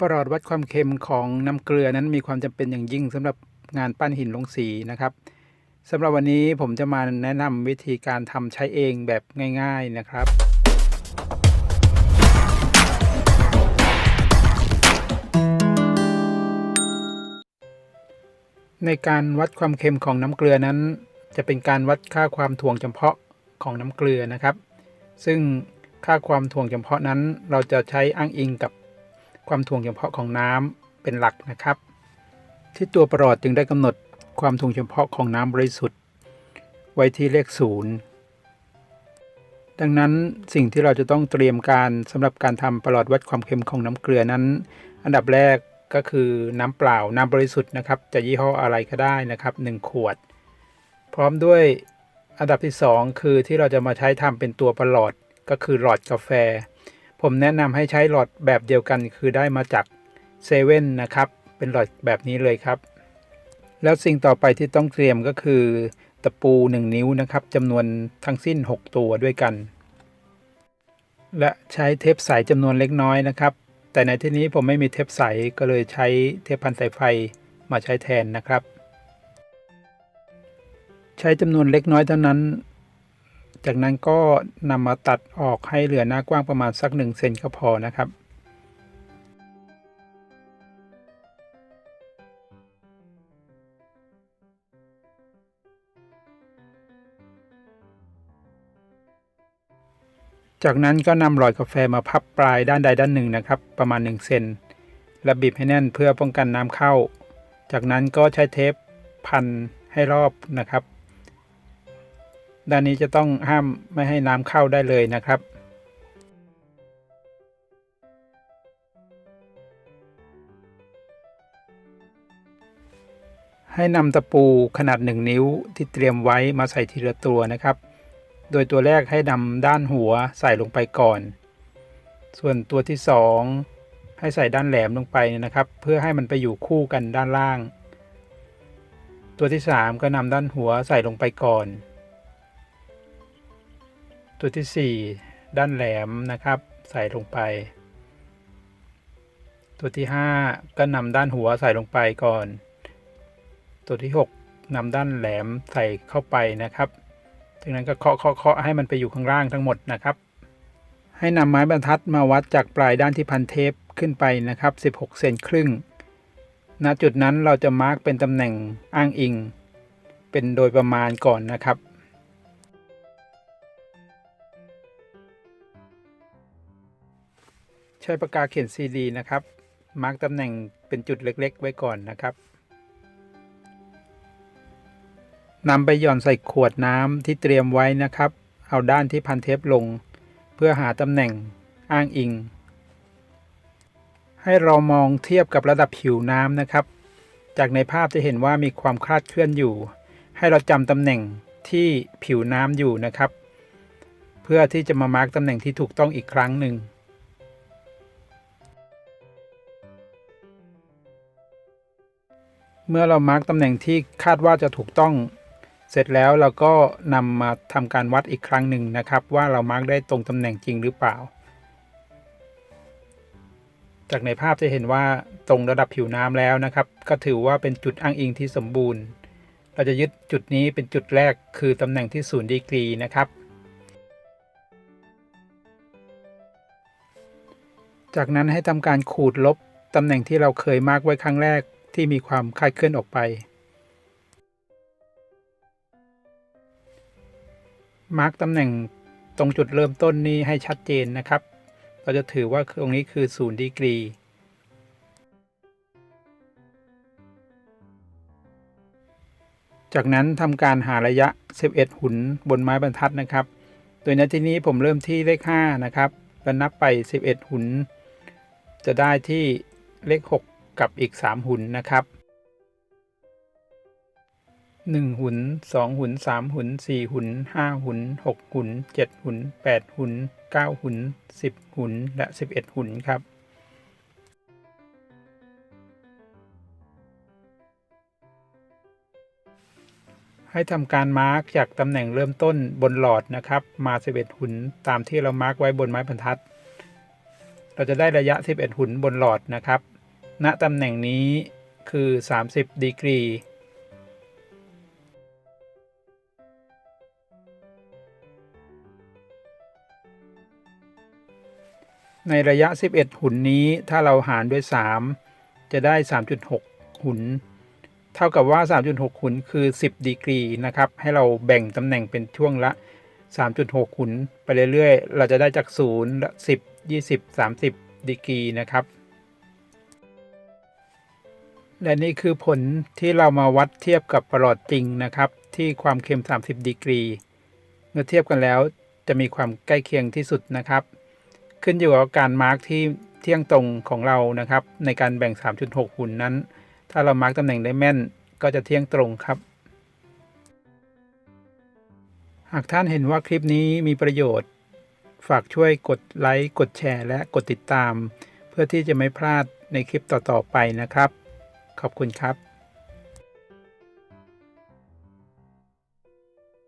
ประหลอดวัดความเค็มของน้ำเกลือนั้นมีความจำเป็นอย่างยิ่งสำหรับงานปั้นหินลงสีนะครับสำหรับวันนี้ผมจะมาแนะนำวิธีการทำใช้เองแบบง่าย ๆนะครับ ในการวัดความเค็มของน้ำเกลือนั้น จะเป็นการวัดค่าความถ่วงจำเพาะของน้ำเกลือนะครับ ซึ่งค่าความถ่วงจำเพาะนั้น เราจะใช้อ้างอิงกับ ความถ่วงจำเพาะของน้ำเป็นหลักนะครับ ที่ตัวประหลอดจึงได้กำหนดความถ่วงจำเพาะของน้ำบริสุทธิ์ ไว้ที่เลขศูนย์ดังนั้นสิ่งที่เราจะต้องเตรียมการสำหรับการทำประหลอดวัดความเค็มของน้ำเกลือนั้น อันดับแรกก็คือน้ำเปล่าน้ำบริสุทธิ์นะครับ จะยี่ห้ออะไรก็ได้นะครับ 1 ขวด พร้อมด้วยอันดับที่ 2 คือที่เราจะมาใช้ทำเป็นตัวประหลอดก็คือหลอดกาแฟ ผมแนะนำให้ใช้หลอดแบบเดียวกัน คือได้มาจากเซเว่นนะครับ เป็นหลอดแบบนี้เลยครับ แล้วสิ่งต่อไปที่ต้องเตรียมก็คือตะปู 1 นิ้วนะครับจำนวนทั้งสิ้น 6 ตัวด้วยกัน และใช้เทปใสจำนวนเล็กน้อยนะครับ แต่ในที่นี้ผมไม่มีเทปใสก็เลยใช้เทปพันสายไฟมาใช้แทนนะครับ ใช้จำนวนเล็กน้อยเท่านั้น จากนั้นก็นำมาตัดออกให้เหลือหน้ากว้างประมาณสัก1เซนก็พอนะครับจากนั้นก็นำหลอดกาแฟมาพับปลายด้านใดด้านหนึ่งนะครับ ประมาณ 1 เซนและบีบให้แน่นเพื่อป้องกันน้ำเข้า จากนั้นก็ใช้เทปพันให้รอบนะครับ ด้านนี้จะต้องห้ามไม่ให้น้ำเข้าได้เลยนะครับให้นำตะปูขนาด 1 นิ้วที่เตรียมไว้มาใส่ทีละตัวนะครับ โดยตัวแรกให้นำด้านหัวใส่ลงไปก่อน ส่วนตัวที่ 2 ให้ใส่ด้านแหลมลงไปนะครับ เพื่อให้มันไปอยู่คู่กันด้านล่าง ตัวที่ 3 ก็นำด้านหัวใส่ลงไปก่อน ตัวที่ 4 ด้านแหลมนะครับ ใส่ลงไป ตัวที่ 5 ก็นำด้านหัวใส่ลงไปก่อน ตัวที่ 6นำด้านแหลมใส่เข้าไปนะครับจากนั้นก็เคาะเคาะเคาะให้มันไปอยู่ข้างล่างทั้งหมดนะครับ ให้นำไม้บรรทัดมาวัดจากปลายด้านที่พันเทปขึ้นไปนะครับ 16 เซนครึ่ง ณ จุดนั้นเราจะมาร์กเป็นตำแหน่งอ้างอิง เป็นโดยประมาณก่อนนะครับ ช้ปากกาเขียนซีดีนะครับ มาร์กตำแหน่งเป็นจุดเล็กๆ ไว้ก่อนนะครับนำไปหย่อนใส่ขวดน้ำที่เตรียมไว้นะครับ เอาด้านที่พันเทปลง เพื่อหาตำแหน่งอ้างอิง ให้เรามองเทียบกับระดับผิวน้ำนะครับ จากในภาพจะเห็นว่ามีความคลาดเคลื่อนอยู่ ให้เราจำตำแหน่งที่ผิวน้ำอยู่นะครับ เพื่อที่จะมามาร์กตำแหน่งที่ถูกต้องอีกครั้งหนึ่ง เมื่อเรามาร์กตำแหน่งที่คาดว่าจะถูกต้อง เสร็จแล้วเราก็นำมาทำการวัดอีกครั้งหนึ่งนะครับ ว่าเรามาร์กได้ตรงตำแหน่งจริงหรือเปล่า จากในภาพจะเห็นว่าตรงระดับผิวน้ำแล้วนะครับ ก็ถือว่าเป็นจุดอ้างอิงที่สมบูรณ์ เราจะยึดจุดนี้เป็นจุดแรกคือตำแหน่งที่0ดีกรีนะครับจากนั้นให้ทำการขูดลบตำแหน่งที่เราเคยมาร์กไว้ครั้งแรก ที่มีความคลาดเคลื่อนออกไป มาร์กตำแหน่งตรงจุดเริ่มต้นนี้ให้ชัดเจนนะครับ เราจะถือว่าตรงนี้คือ0ดีกรีจากนั้นทำการหาระยะ 11 หุนบนไม้บรรทัดนะครับ โดยในที่นี้ผมเริ่มที่เลข 5 นะครับแล้วนับไป 11 หุน จะได้ที่เลข6 กับอีก 3 หุนนะครับ 1 หุน2 หุน3 หุน4 หุน5 หุน6 หุน7 หุน8 หุน9 หุน10 หุนและ 11 หุนครับให้ทำการมาร์กจากตำแหน่งเริ่มต้นบนหลอดนะครับ มา 11 หุนตามที่เรามาร์กไว้บนไม้บรรทัด เราจะได้ระยะ 11 หุนบนหลอดนะครับ ณตำแหน่งนี้คือ 30 ดีกรี ในระยะ 11 หุนนี้ถ้าเราหารด้วย 3 จะได้ 3.6 หุน เท่ากับว่า 3.6 หุนคือ 10 ดีกรีนะครับ ให้เราแบ่งตำแหน่งเป็นช่วงละ 3.6 หุน ไปเรื่อยๆ เราจะได้จาก 0 10 20 30 ดีกรีนะครับ และนี่คือผลที่เรามาวัดเทียบกับประหลอดจริงนะครับ ที่ความเค็ม 30 ดีกรี เมื่อเทียบกันแล้วจะมีความใกล้เคียงที่สุดนะครับ ขึ้นอยู่กับการมาร์กที่เที่ยงตรงของเรานะครับ ในการแบ่ง 3.6 หุ่นนั้น ถ้าเรามาร์กตำแหน่งได้แม่นก็จะเที่ยงตรงครับ หากท่านเห็นว่าคลิปนี้มีประโยชน์ ฝากช่วยกดไลค์กดแชร์ และกดติดตาม เพื่อที่จะไม่พลาดในคลิปต่อๆไปนะครับ ขอบคุณครับ